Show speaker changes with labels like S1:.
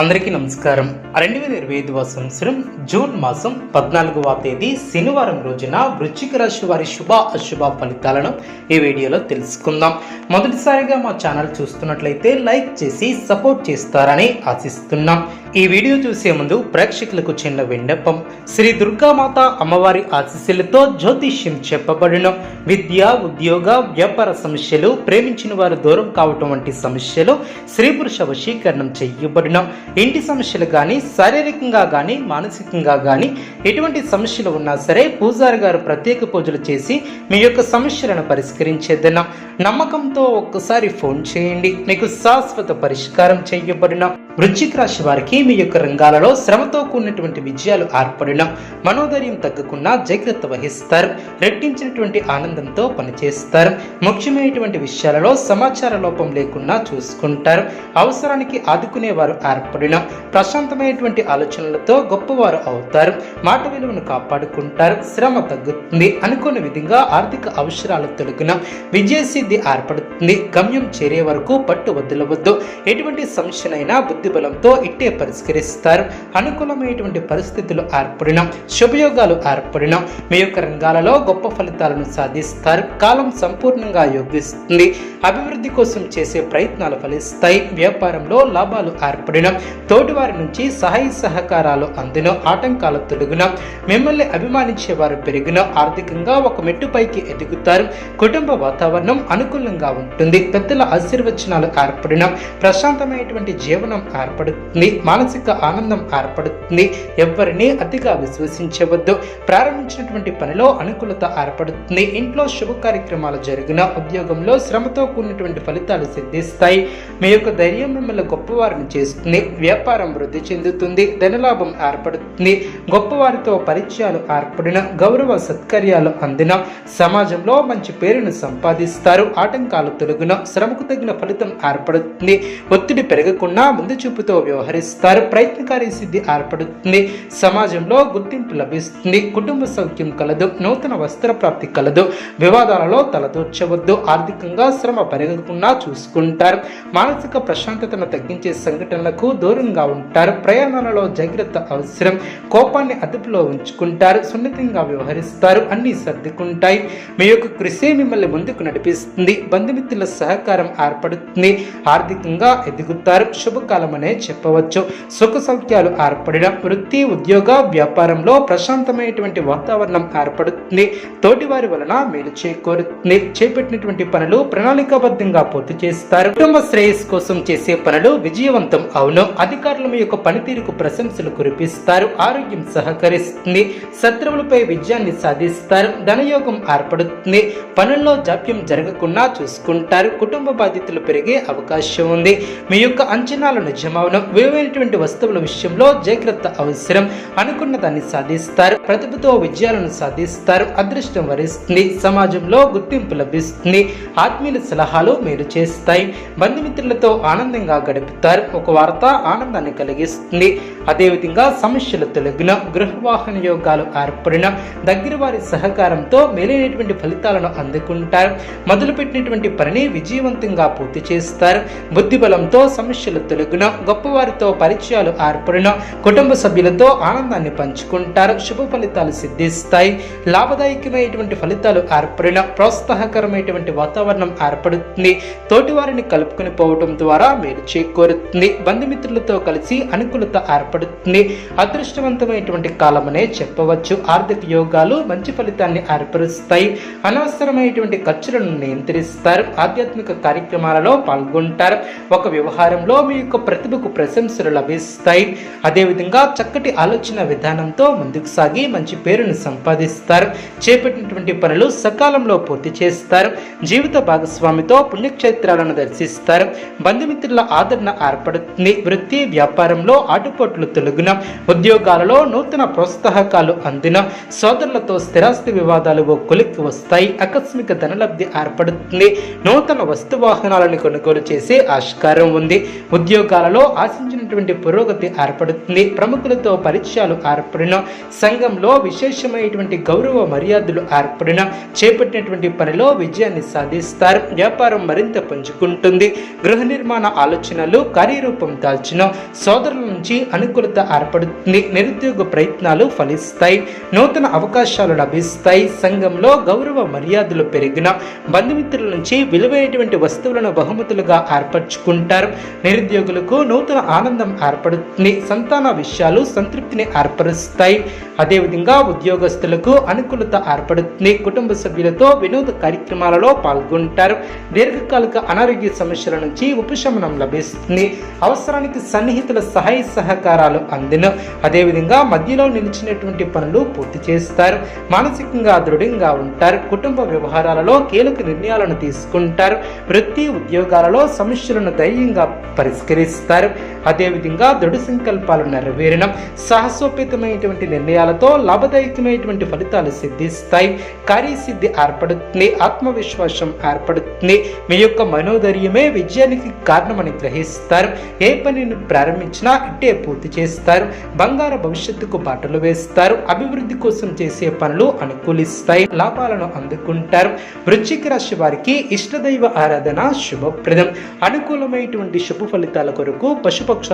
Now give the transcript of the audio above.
S1: అందరికీ నమస్కారం. రెండు వేల ఇరవై ఐదవ సంవత్సరం జూన్ మాసం పద్నాలుగవ తేదీ శనివారం రోజున వృశ్చిక రాశి వారి శుభ అశుభ ఫలితాలను ఈ వీడియోలో తెలుసుకుందాం. మొదటిసారిగా మా ఛానల్ చూస్తున్నట్లయితే లైక్ చేసి సపోర్ట్ చేస్తారని ఆశిస్తున్నాం. ఈ వీడియో చూసే ముందు ప్రేక్షకులకు చిన్న విన్నపం. శ్రీ దుర్గామాత అమ్మవారి ఆశీస్సులతో జ్యోతిష్యం చెప్పబడిన. విద్య ఉద్యోగ వ్యాపార సమస్యలు ప్రేమించిన వారు దూరం కావటం వంటి సమస్యలు స్త్రీ పురుష వశీకరణం చేయబడిన ఇంటి సమస్యలు కానీ శారీరకంగా కానీ మానసికంగా కానీ ఎటువంటి సమస్యలు ఉన్నా సరే పూజారి గారు ప్రత్యేక పూజలు చేసి మీ యొక్క సమస్యలను పరిష్కరించేదన్న నమ్మకంతో ఒక్కసారి ఫోన్ చేయండి. మీకు శాశ్వత పరిష్కారం చేయబడిన వృశ్చిక రాశి వారికి మీ యొక్క రంగాలలో శ్రమతో కూడినటువంటి విజయాలు ఏర్పడిన మనోధైర్యం తగ్గకుండా జాగ్రత్త వహిస్తారు. రెట్టించినటువంటి ఆనందంతో పనిచేస్తారు. ముఖ్యమైనటువంటి విషయాలలో సమాచార లోపం లేకుండా చూసుకుంటారు. అవసరానికి ఆదుకునేవారు ఏర్పడిన ప్రశాంతమైనటువంటి ఆలోచనలతో గొప్పవారు అవుతారు. మాట విలువను కాపాడుకుంటారు. శ్రమ తగ్గుతుంది. అనుకున్న విధంగా ఆర్థిక అవసరాలు తొలగిన విజయసిద్ధి ఏర్పడుతుంది. గమ్యం చేరే వరకు పట్టు వదలవద్దు. ఎటువంటి సమస్యనైనా బుద్ధి బలంతో ఇట్టే పరిష్కరిస్తారు. అనుకూలమైనటువంటి పరిస్థితులు ఏర్పడిన శుభయోగాలు ఏర్పడిన మీ యొక్క రంగాలలో గొప్ప ఫలితాలను సాధిస్తారు. కాలం సంపూర్ణంగా యోగిస్తుంది. అభివృద్ధి కోసం చేసే ప్రయత్నాలు ఫలిస్తాయి. వ్యాపారంలో లాభాలు ఏర్పడిన తోటివారి నుంచి సహాయ సహకారాలు అందిన ఆటంకాలు తొలగిన మిమ్మల్ని అభిమానించే వారు పెరిగిన ఆర్థికంగా ఒక మెట్టుపైకి ఎదుగుతారు. కుటుంబ వాతావరణం అనుకూలంగా ఉంటుంది. పెద్దల ఆశీర్వచనాలు ఏర్పడిన ప్రశాంతమైనటువంటి జీవనం ఏర్పడుతుంది. మానసిక ఆనందం ఏర్పడుతుంది. ఎవరిని అతిగా విశ్వసించవద్దు. ప్రారంభించినటువంటి పనిలో అనుకూలత ఏర్పడుతుంది. ఇంట్లో శుభ కార్యక్రమాలు జరిగిన ఉద్యోగంలో శ్రమతో కూడినటువంటి ఫలితాలు సిద్ధిస్తాయి. మీ యొక్క ధైర్యం మిమ్మల్ని గొప్పవారిని చేస్తుంది. వ్యాపారం వృద్ధి చెందుతుంది. ధనలాభం ఏర్పడుతుంది. గొప్పవారితో పరిచయాలు ఏర్పడిన గౌరవ సత్కర్యాలు అందిన సమాజంలో మంచి పేరును సంపాదిస్తారు. ఆటంకాలు తొలగిన శ్రమకు తగిన ఫలితం ఏర్పడుతుంది. ఒత్తిడి పెరగకుండా ముందు చూపుతో వ్యవహరిస్తారు. ప్రయత్నకారి సిద్ధి ఏర్పడుతుంది. సమాజంలో గుర్తింపు లభిస్తుంది. కుటుంబ సౌఖ్యం కలదు. నూతన వస్త్ర ప్రాప్తి కలదు. వివాదాలలో తలదూర్చవద్దు. ఆర్థికంగా శ్రమ పెరగకుండా చూసుకుంటారు. మానసిక ప్రశాంతతను తగ్గించే సంఘటనలకు దూరంగా ఉంటారు. ప్రయాణాలలో జాగ్రత్త అవసరం. కోపాన్ని అదుపులో ఉంచుకుంటారు. సున్నితంగా వ్యవహరిస్తారు. అన్ని సర్దుకుంటాయి. మీ యొక్క కృషి మిమ్మల్ని ముందుకు నడిపిస్తుంది. బంధుమిత్రుల సహకారం ఏర్పడుతుంది. ఆర్థికంగా ఎదుగుతారు. శుభకాలం శుభకాలమనే చెప్పవచ్చు. సుఖ సౌఖ్యాలు ఏర్పడిన వృత్తి ఉద్యోగ వ్యాపారంలో ప్రశాంతమైనటువంటి వాతావరణం ఏర్పడుతుంది. తోటివారి వలన మేలు చేకూరుతుంది. చేపట్టినటువంటి పనులు ప్రణాళికాబద్ధంగా పూర్తి చేస్తారు. కుటుంబ శ్రేయస్ కోసం చేసే పనులు విజయవంతం అవును. అధికారుల మీ యొక్క పనితీరుకు ప్రశంసలు కురిపిస్తారు. ఆరోగ్యం సహకరిస్తుంది. శత్రువులపై విజయాన్ని సాధిస్తారు. ధనయోగం ఏర్పడుతుంది. పనుల్లో జాప్యం జరగకుండా చూసుకుంటారు. కుటుంబ బాధ్యతలు పెరిగే అవకాశం ఉంది. మీ యొక్క అంచనాలను నిజమవును విలువైనటువంటి వస్తువుల విషయంలో జాగ్రత్త అవసరం అనుకున్న దాన్ని సాధిస్తారు ప్రతిభతో విజయాలను సాధిస్తారు అదృష్టం వరిస్తుంది సమాజంలో గుర్తింపు లభిస్తుంది ఆత్మీయుల సలహాలు మీరు చేస్తాయి బంధుమిత్రులతో ఆనందంగా గడుపుతారు ఒక వార్త ఆనందాన్ని కలిగిస్తుంది అదేవిధంగా సమస్యలు తొలగిన గృహవాహన యోగాలు ఏర్పడిన దగ్గర వారి సహకారంతో మేలైనటువంటి ఫలితాలను అందుకుంటారు. మొదలుపెట్టినటువంటి పనిని విజయవంతంగా పూర్తి చేస్తారు. బుద్ధిబలంతో సమస్యలు తొలగిన గొప్పవారితో పరిచయాలు ఏర్పడిన కుటుంబ సభ్యులతో ఆనందాన్ని పంచుకుంటారు. శుభ ఫలితాలు సిద్ధిస్తాయి. లాభదాయకమైనటువంటి ఫలితాలు ఏర్పడిన ప్రోత్సాహకరమైనటువంటి వాతావరణం ఏర్పడుతుంది. తోటివారిని కలుపుకొని పోవడం ద్వారా మీరు చేకూరుతుంది. బంధుమిత్రులతో కలిసి అనుకూలత ఏర్పడుతుంది. అదృష్టవంతమైనటువంటి కాలమనే చెప్పవచ్చు. ఆర్థిక యోగాలు మంచి ఫలితాన్ని ఏర్పరుస్తాయి. అనవసరమైనటువంటి ఖర్చులను నియంత్రిస్తారు. ఆధ్యాత్మిక కార్యక్రమాలలో పాల్గొంటారు. ఒక వ్యవహారంలో మీ యొక్క ప్రతిభకు ప్రశంసలు లభిస్తాయి. అదేవిధంగా చక్కటి ఆలోచన విధానంతో ముందుకు సాగి మంచి పేరును సంపాదిస్తారు. చేపట్టినటువంటి పనులు సకాలంలో పూర్తి చేస్తారు. జీవిత భాగస్వామితో పుణ్యక్షేత్రాలను దర్శిస్తారు. బంధుమిత్రుల ఆదరణ ఏర్పడుతుంది. వృత్తి వ్యాపారంలో ఆటుపోట్లు తొలగిన ఉద్యోగాలలో నూతన ప్రోత్సాహకాలు అందిన. సోదరులతో స్థిరాస్తి వివాదాలు ఓ కొలిక్కి వస్తాయి. ఆకస్మిక ధనలబ్ధి ఏర్పడుతుంది. నూతన వస్తు వాహనాలను కొనుగోలు చేసే ఆస్కారం ఉంది. ఉద్యోగాలలో ఆశించిన విశేషమైనటువంటి పురోగతి ఏర్పడుతుంది. ప్రముఖులతో పరిచయాలు ఏర్పడిన సంఘంలో విశేషమైనటువంటి గౌరవ మర్యాదలు ఏర్పడిన చేపట్టినటువంటి పనిలో విజయాన్ని సాధిస్తారు. వ్యాపారం మరింత పుంజుకుంటుంది. గృహ నిర్మాణ ఆలోచనలు కార్యరూపం దాల్చిన సోదరుల నుంచి అనుకూలత ఏర్పడుతుంది. నిరుద్యోగ ప్రయత్నాలు ఫలిస్తాయి. నూతన అవకాశాలు లభిస్తాయి. సంఘంలో గౌరవ మర్యాదలు పెరిగిన బంధుమిత్రుల నుంచి విలువైనటువంటి వస్తువులను బహుమతులుగా ఏర్పరచుకుంటారు. నిరుద్యోగులకు నూతన ఆనందం ఏర్పడుతుంది. సంతాన విషయాలు సంతృప్తిని ఏర్పరుస్తాయి. అదేవిధంగా ఉద్యోగస్తులకు అనుకూలత ఏర్పడుతుంది. కుటుంబ సభ్యులతో వినోద కార్యక్రమాలలో పాల్గొంటారు. దీర్ఘకాలిక అనారోగ్య సమస్యల నుంచి ఉపశమనం లభిస్తుంది. అవసరానికి సన్నిహితుల సహాయ సహకారాలు అందిన. అదేవిధంగా మధ్యలో నిలిచినటువంటి పనులు పూర్తి చేస్తారు. మానసికంగా దృఢంగా ఉంటారు. కుటుంబ వ్యవహారాలలో కీలక నిర్ణయాలను తీసుకుంటారు. వృత్తి ఉద్యోగాలలో సమస్యలను ధైర్యంగా పరిష్కరిస్తారు. అదే అదేవిధంగా దృఢ సంకల్పాలు నెరవేరడం సాహసోపేతమైనటువంటి నిర్ణయాలతో లాభదాయకమైనటువంటి ఫలితాలు సిద్ధిస్తాయి. కార్యసిద్ధి ఏర్పడుతుంది ఆత్మవిశ్వాసం ఏర్పడుతుంది. మీ యొక్క మనోధైర్యమే విజయానికి కారణమని గ్రహిస్తారు. ఏ పనిని ప్రారంభించినా ఇట్టే పూర్తి చేస్తారు. బంగారు భవిష్యత్తుకు బాటలు వేస్తారు. అభివృద్ధి కోసం చేసే పనులు అనుకూలిస్తాయి. లాభాలను అందుకుంటారు. వృశ్చిక రాశి వారికి ఇష్టదైవ ఆరాధన శుభప్రదం. అనుకూలమైనటువంటి శుభ ఫలితాల కొరకు పశుపక్ష